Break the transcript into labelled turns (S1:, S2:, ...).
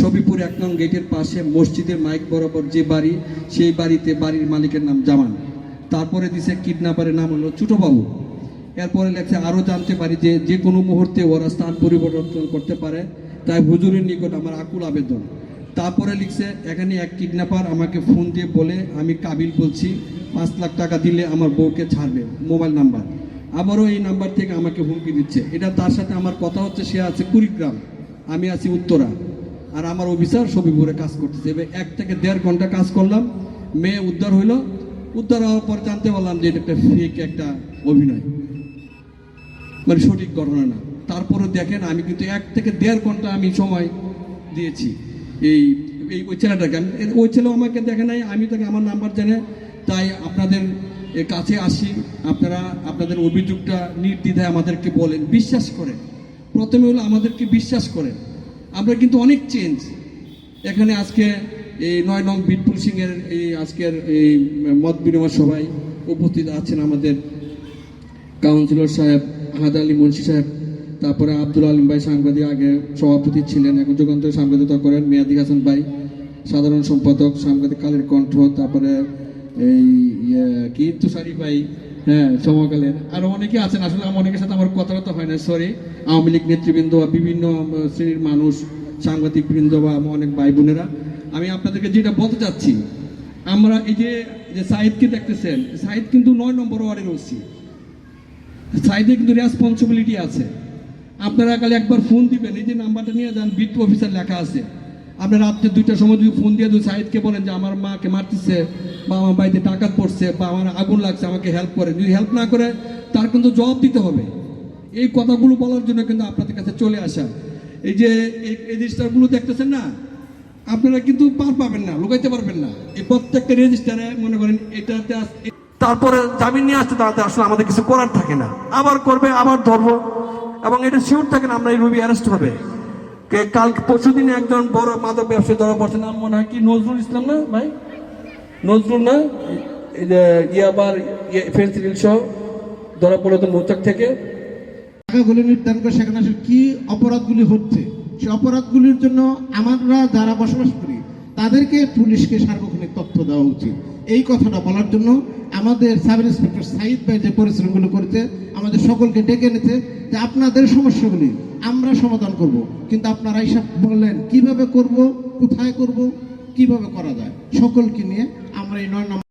S1: সবিপুর এক নং গেটের পাশে মসজিদের মাইক বরাবর যে বাড়ি, সেই বাড়িতে বাড়ির মালিকের নাম জামান। তারপরে দিছে কিডন্যাপারের নাম হলো ছোটবাবু। এরপরে লেখছে, আরও জানতে পারি যে যে কোনো মুহূর্তে ওরা স্থান পরিবর্তন করতে পারে, তাই হুজুরের নিকট আমার আকুল আবেদন। তারপরে লিখছে, এখানে এক কিডন্যাপার আমাকে ফোন দিয়ে বলে, আমি কাবিল বলছি, পাঁচ লাখ টাকা দিলে আমার বউকে ছাড়বে, মোবাইল নাম্বার। আবারও এই নাম্বার থেকে আমাকে হুমকি দিচ্ছে। এটা তার সাথে আমার কথা হচ্ছে, সে আছে কুড়িগ্রাম। আমি আছি উত্তরা। আর আমার অফিসার সবিপুরে কাজ করতেছে। এবার এক থেকে দেড় ঘণ্টা কাজ করলাম। মেয়ে উদ্ধার হইল। উদ্ধার হওয়ার পর জানতে পারলাম যে এটা একটা ফেক একটা অভিনয়। মানে সঠিক ঘটনা না। তারপরে দেখেন আমি কিন্তু এক থেকে দেড় ঘণ্টা আমি সময় দিয়েছি। এই এই ওই ছেলেটাকে। ওই ছেলেও আমাকে দেখে নাই। আমি তাকে আমার নাম্বার জানে তাই আপনাদের কাছে আসি। আপনারা, আপনাদের অভিযোগটা নির্দ্বিধায় আমাদেরকে বলেন। বিশ্বাস করেন। প্রথমে হলো আমাদেরকে বিশ্বাস করেন। আমরা কিন্তু অনেক চেঞ্জ এখানে আজকে এই নয় নং বিটপুল সিংয়ের এই আজকের এই মত বিনিময় সভায় উপস্থিত আছেন আমাদের কাউন্সিলর সাহেব আহাদ আলী মুন্সি সাহেব তারপরে আব্দুল আলিম ভাই সাংবাদিক আগে সভাপতি ছিলেন এখন যুগান্তর সাংবাদিকতা করেন মেয়াদি হাসান ভাই সাধারণ সম্পাদক সাংবাদিক কালের কণ্ঠ তারপরে এই ইয়ে, কি তুষারি ভাই হ্যাঁ সমকালের আরও অনেকে আছেন, আসলে আমার অনেকের সাথে আমার কথাবার্তা হয় না সরি আওয়ামী লীগ নেতৃবৃন্দ বা বিভিন্ন শ্রেণির মানুষ, সাংবাদিক বৃন্দ বা অনেক ভাই বোনেরা, আমি আপনাদেরকে যেটা বলতে চাচ্ছি, আমরা এই যে যে সাইদকে দেখতেছেন, সাইদ কিন্তু নয় নম্বর ওয়ার্ডের ওসি। সাইডে কিন্তু রেসপন্সিবিলিটি আছে। আপনারা কালে একবার ফোন দিবেন, এই যে নাম্বারটা নিয়ে যান বিট অফিসার লেখা আছে। আপনারা রাত্রে দুইটার সময় যদি ফোন দিয়ে যদি সাইদকে বলেন যে আমার মাকে মারতেছে, বা আমার বাড়িতে টাকা পড়ছে, বা আমার আগুন লাগছে, আমাকে হেল্প করে। যদি হেল্প না করে, তার কিন্তু জবাব দিতে হবে। এই কথাগুলো বলার জন্য কিন্তু আপনাদের কাছে চলে আসা। এই যে এই এই রেজিস্টারগুলো দেখতেছেন না? আপনারা কিন্তু পার পাবেন না, লুকাইতে পারবেন না। এই প্রত্যেকটা রেজিস্টারে মনে করেন এটাতে তারপরে জামিন নিয়ে আসতে তাতে আসলে আমাদের কিছু করার থাকে না। আবার করবে, আবার ধরবো, এবং এটা শিওর থাকে না আমরা এই রবি অ্যারেস্ট হবে কে- কাল পরশু দিনে একজন বড় মাদক ব্যবসায়ী ধরা পড়ছে, নাম মনে হয় কি? নজরুল ইসলাম না ভাই? নজরুল না? ইয়াবার ফেন্সিল সহ ধরা পড়ল তো মোচক থেকে।
S2: টাকাগুলি নির্ধারণ করে সেখানে কি অপরাধগুলি হচ্ছে? সেই অপরাধগুলির জন্য আমরা যারা বসবাস করি, তাদেরকে পুলিশকে সার্বক্ষণিক তথ্য দেওয়া উচিত। এই কথাটা বলার জন্য আমাদের সাব ইন্সপেক্টর সাইদ ভাই যে পরিশ্রমগুলো করেছে, আমাদের সকলকে ডেকে এনেছে যে আপনাদের সমস্যাগুলি আমরা সমাধান করব। কিন্তু আপনারা এইসব বললেন, কীভাবে করব? কোথায় করব? কীভাবে করা যায়? সকলকে নিয়ে আমরা এই নয় নম্বর